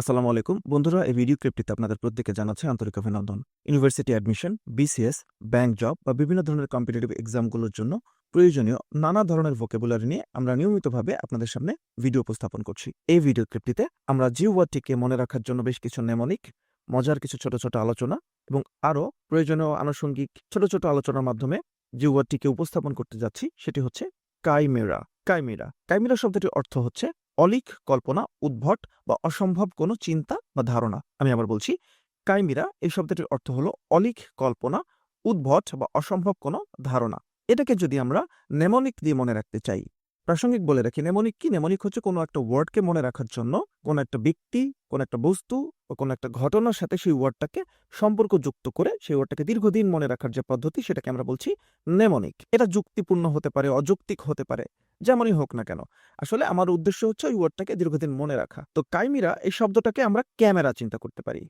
আসসালামু আলাইকুম। বন্ধুরা, এই ভিডিও ক্লিপটিতে আপনাদের প্রত্যেকে জানাচ্ছে আন্তরিক অভিনন্দন। University admission BCS bank job বা বিভিন্ন ধরনের কম্পিটিটিভ এক্সামগুলোর জন্য প্রয়োজনীয় নানা ধরনের ভোকেবুলারি নিয়ে আমরা নিয়মিতভাবে আপনাদের সামনে ভিডিও উপস্থাপন করছি। এই ভিডিও ক্লিপটিতে আমরা জি ওয়ার্ডটিকে মনে রাখার জন্য বেশ কিছু নেমনিক মজার কিছু ছোট ছোট আলোচনা এবং আরও প্রয়োজনীয় আনুষঙ্গিক ছোট ছোট আলোচনার মাধ্যমে যে ওয়ার্ডটিকে উপস্থাপন করতে যাচ্ছি। সেটি হচ্ছে কাইমেরা। কাইমেরা। কাইমেরা শব্দটির অর্থ হচ্ছে অলিক কল্পনা, উদ্ভট বা অসম্ভব কোনো চিন্তা বা ধারণা। আমি আবার বলছি, কাইমিরা এই শব্দটির অর্থ হলো অলিক কল্পনা, উদ্ভট বা অসম্ভব কোনো ধারণা। এটাকে যদি আমরা নেমনিক দিয়ে মনে রাখতে চাই প্রাসঙ্গিক বলে রাখি, নেমনিক কি? নেমনিক হচ্ছে কোনো একটা ওয়ার্ডকে মনে রাখার জন্য কোনো একটা ব্যক্তি, কোনো একটা বস্তু বা কোনো একটা ঘটনার সাথে সেই ওয়ার্ডটাকে সম্পর্ক যুক্ত করে সেই ওয়ার্ডটাকে দীর্ঘদিন মনে রাখার যে পদ্ধতি সেটাকে আমরা বলছি নেমনিক। এটা যুক্তিপূর্ণ হতে পারে, অযৌক্তিক হতে পারে, যেমনই হোক না কেন। আসলে আমার উদ্দেশ্য হচ্ছে ওই ওয়ার্ডটাকে দীর্ঘদিন মনে রাখা। তো কাইমিরা এই শব্দটাকে আমরা ক্যামেরা চিন্তা করতে পারি।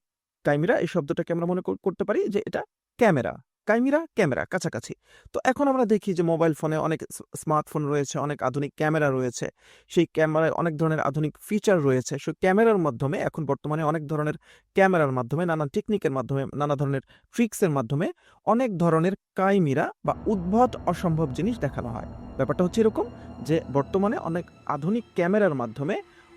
কাইমিরা এই শব্দটাকে আমরা মনে করতে পারি যে এটা ক্যামেরা। কাইমিরা ক্যামেরা কাছাকাছি। তো এখন আমরা দেখি যে মোবাইল ফোনে অনেক স্মার্টফোন রয়েছে, অনেক আধুনিক ক্যামেরা রয়েছে। সেই ক্যামেরায় অনেক ধরনের আধুনিক ফিচার রয়েছে। সেই ক্যামেরার মাধ্যমে এখন বর্তমানে অনেক ধরনের ক্যামেরার মাধ্যমে নানা টেকনিকের মাধ্যমে, নানা ধরনের ট্রিক্সের মাধ্যমে অনেক ধরনের কাইমিরা বা উদ্ভট অসম্ভব জিনিস দেখানো হয়। ব্যাপারটা হচ্ছে এরকম যে বর্তমানে অনেক আধুনিক ক্যামেরার মাধ্যমে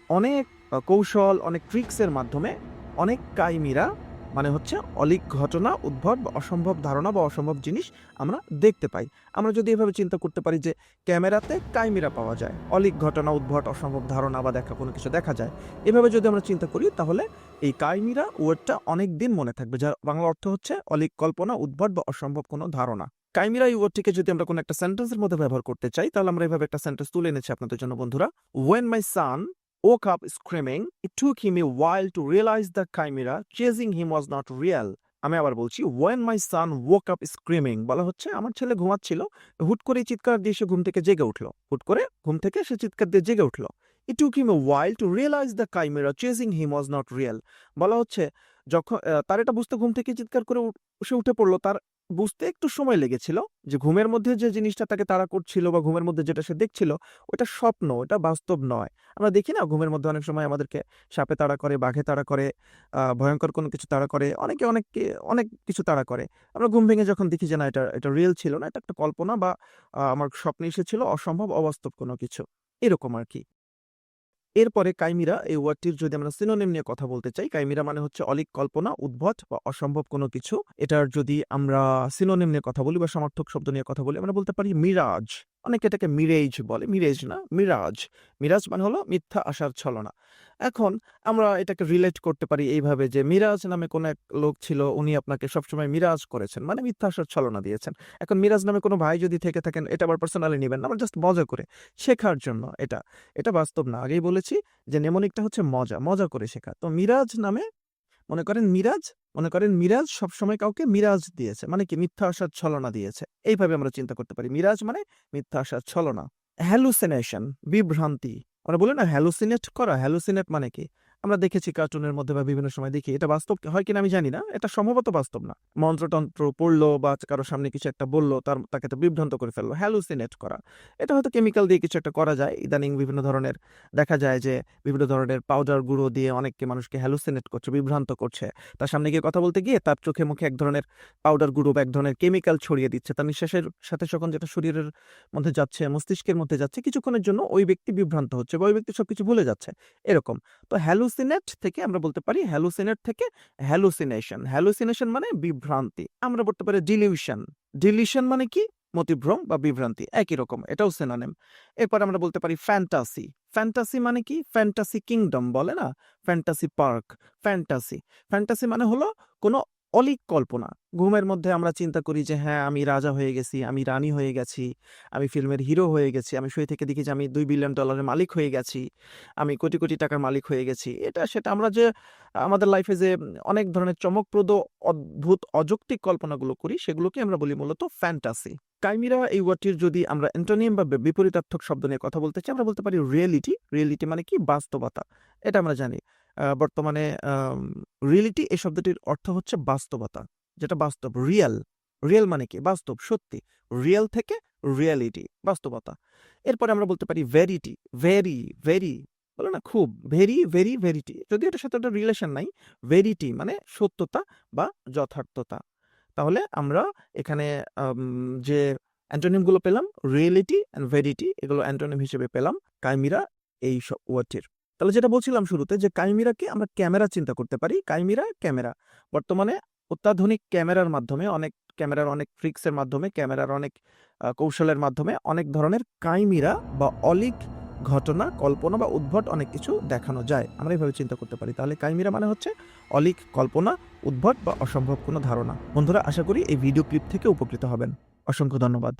অনেক কৌশল, অনেক ট্রিক্সের মাধ্যমে অনেক কাইমিরা মানে হচ্ছে অলিক ঘটনা উদ্ভট বা অসম্ভব ধারণা, বা অসম্ভব জিনিস আমরা দেখতে পাই। আমরা যদি এভাবে চিন্তা করতে পারি যে ক্যামেরাতে কাইমিরা পাওয়া যায়, অলিক ঘটনা, উদ্ভট, অসম্ভব ধারণা, বা দেখা, কোনো কিছু দেখা যায়, এভাবে যদি আমরা চিন্তা করি, তাহলে এই কাইমিরা ওয়ার্ডটা অনেক দিন মনে থাকবে, যার বাংলা অর্থ হচ্ছে অলিক কল্পনা, উদ্ভট, বা অসম্ভব কোনো ধারণা। কাইমিরা এই ওয়ার্ডটিকে যদি আমরা কোনো একটা সেন্টেন্সের মধ্যে ব্যবহার করতে চাই, তাহলে আমরা এভাবে একটা সেন্টেন্স তুলে এনেছি আপনাদের জন্য, বন্ধুরা। When my son woke up screaming. It took him a while to realize the chimera chasing him was not real. আমি আবার বলছি when my son woke up screaming বলা হচ্ছে, আমার ছেলে ঘুমাচ্ছিল হুট করে চিৎকার দিয়ে সে ঘুম থেকে জেগে উঠল হুট করে ঘুম থেকে সে চিৎকার দিয়ে জেগে উঠল ইট টুক হিম এ while to realize the chimera chasing him was not real. বলা হচ্ছে, যখন তার এটা বুঝতে ঘুম থেকে চিৎকার করে সে উঠে পড়ল। তার বুঝতে একটু সময় লেগেছিল যে, ঘুমের মধ্যে যে জিনিসটা তাকে তাড়া করছিল বা ঘুমের মধ্যে যেটা সে দেখছিল, ওটা স্বপ্ন, ওটা বাস্তব নয়। আমরা দেখি না, ঘুমের মধ্যে অনেক সময় আমাদেরকে সাপে তাড়া করে, বাঘে তাড়া করে ভয়ঙ্কর কোনো কিছু তাড়া করে, অনেকে অনেক অনেক কিছু তাড়া করে। আমরা ঘুম ভেঙে যখন দেখি যে, না, এটা এটা রিয়েল ছিল না, এটা একটা কল্পনা বা আমার স্বপ্নে এসেছিল, অসম্ভব, অবাস্তব কোনো কিছু। এরকম আর কি। এরপরে কাইমিরা এই ওয়ার্ডটির যদি আমরা সিনোনিম নিয়ে কথা বলতে চাই, কাইমিরা মানে হচ্ছে অলিক কল্পনা, উদ্ভট বা অসম্ভব কোনো কিছু। এটার যদি আমরা সিনোনিম নিয়ে কথা বলি বা সমার্থক শব্দ নিয়ে কথা বলি, আমরা বলতে পারি মিরাজ। অনেকে এটাকে মিরেজ বলে। মিরেজ না মিরাজ মিরাজ মানে হলো মিথ্যা আশার ছলনা। এখন আমরা এটাকে রিলেট করতে পারি এইভাবে যে মিরাজ নামে কোনো এক লোক ছিল, উনি আপনাকে সবসময় মিরাজ করেছেন মানে মিথ্যা আশার ছলনা দিয়েছেন। এখন মিরাজ নামে কোনো ভাই যদি থেকে থাকেন, এটা আবার পার্সোনালি নেবেন না, আমরা জাস্ট মজা করে শেখার জন্য এটা। এটা বাস্তব না। আগেই বলেছি যে নেমনিকটা হচ্ছে মজা মজা করে শেখা। তো মিরাজ নামে মনে করেন মিরাজ, মনে করেন মিরাজ সবসময় কাউকে মিরাজ দিয়েছে। মানে কি? মিথ্যা আসার ছলনা দিয়েছে। এইভাবে আমরা চিন্তা করতে পারি। মিরাজ মানে মিথ্যা আসার ছলনা। হ্যালুসিনেশন, বিভ্রান্তি। আমরা বলি না, হ্যালুসিনেট করা। হ্যালুসিনেট মানে কি? আমরা দেখেছি কার্টুনের মধ্যে বা বিভিন্ন সময় দেখি, এটা বাস্তব হয় কিনা আমি জানি না, এটা সম্ভবত বাস্তব না। মন্ত্রতন্ত্র পড়ল বা কারও সামনে কিছু একটা বলল, তার, তাকে তো বিভ্রান্ত করে ফেলল হ্যালুসিনেট করা। এটা হয়তো কেমিক্যাল দিয়ে কিছু একটা করা যায়, ইদানিং বিভিন্ন ধরনের দেখা যায় যে বিভিন্ন ধরনের পাউডার গুঁড়ো দিয়ে অনেককে মানুষকে হ্যালুসিনেট করছে, বিভ্রান্ত করছে। তার সামনে গিয়ে কথা বলতে গিয়ে তার চোখে মুখে এক ধরনের পাউডার গুঁড়ো বা এক ধরনের কেমিক্যাল ছড়িয়ে দিচ্ছে। তার নিঃশ্বাসের সাথে যখন যেটা শরীরের মধ্যে যাচ্ছে, মস্তিষ্কের মধ্যে যাচ্ছে, কিছুক্ষণের জন্য ওই ব্যক্তি বিভ্রান্ত হচ্ছে বা ওই ব্যক্তি সবকিছু ভুলে যাচ্ছে, এরকম। তো হ্যালুসিনেট থেকে আমরা বলতে পারি হ্যালুসিনেট থেকে হ্যালুসিনেশন হ্যালুসিনেশন মানে বিভ্রান্তি। আমরা বলতে পারি ডিলিউশন ডিলিউশন মানে কি? মতিভ্রম বা বিভ্রান্তি। একই রকম। এটাও সেনানেম এরপর আমরা বলতে পারি ফ্যান্টাসি ফ্যান্টাসি মানে কি? ফ্যান্টাসি কিংডম বলে না? ফ্যান্টাসি পার্ক ফ্যান্টাসি ফ্যান্টাসি মানে হলো কোনো অলিক কল্পনা। ঘুমের মধ্যে আমরা চিন্তা করি যে হ্যাঁ আমি রাজা হয়ে গেছি, আমি রানী হয়ে গেছি, আমি ফিল্মের হিরো হয়ে গেছি, আমি শুয়ে থেকে দেখি যে, আমি দুই বিলিয়ন ডলারের মালিক হয়ে গেছি, আমি কোটি কোটি টাকার মালিক হয়ে গেছি। এটা, সেটা আমরা যে, আমাদের লাইফে যে, অনেক ধরনের চমকপ্রদ, অদ্ভুত, অযৌক্তিক কল্পনাগুলো করি, সেগুলোকে আমরা বলি মূলত ফ্যান্টাসি কাইমিরা এই ওয়ার্ডটির যদি আমরা অ্যান্টোনিয়াম বা বিপরীতার্থক শব্দ নিয়ে কথা বলতে চাই, আমরা বলতে পারি রিয়েলিটি রিয়েলিটি মানে কি? বাস্তবতা। এটা আমরা জানি। বর্তমানে রিয়েলিটি এই শব্দটির অর্থ হচ্ছে বাস্তবতা। যেটা বাস্তব রিয়েল রিয়েল মানে কি? বাস্তব, সত্যি। রিয়েল থেকে রিয়েলিটি বাস্তবতা। এরপরে আমরা বলতে পারি ভেরিটি ভেরি ভেরি বলে না? খুব। ভেরি ভেরি ভেরিটি যদি এটার সাথে একটা রিলেশন নাই। ভেরিটি মানে সত্যতা বা যথার্থতা। তাহলে আমরা এখানে যে অ্যান্টোনিমগুলো পেলাম রিয়েলিটি অ্যান্ড ভেরিটি এগুলো অ্যান্টোনিম হিসেবে পেলাম। কাইমিরা এই সব ওয়ার্ডটির তাহলে যেটা বলছিলাম শুরুতে যে কাইমিরাকে আমরা ক্যামেরা চিন্তা করতে পারি কাইমিরা ক্যামেরা। বর্তমানে অত্যাধুনিক ক্যামেরার মাধ্যমে, অনেক ক্যামেরার অনেক ট্রিক্সের মাধ্যমে, ক্যামেরার অনেক কৌশলের মাধ্যমে অনেক ধরনের কাইমিরা বা অলিক ঘটনা, কল্পনা বা উদ্ভট অনেক কিছু দেখানো যায়। আমরা এইভাবে চিন্তা করতে পারি। তাহলে কাইমিরা মানে হচ্ছে অলিক, কল্পনা, উদ্ভট বা অসম্ভব কোনো ধারণা। বন্ধুরা, আশা করি এই ভিডিও ক্লিপ থেকে উপকৃত হবেন। অসংখ্য ধন্যবাদ।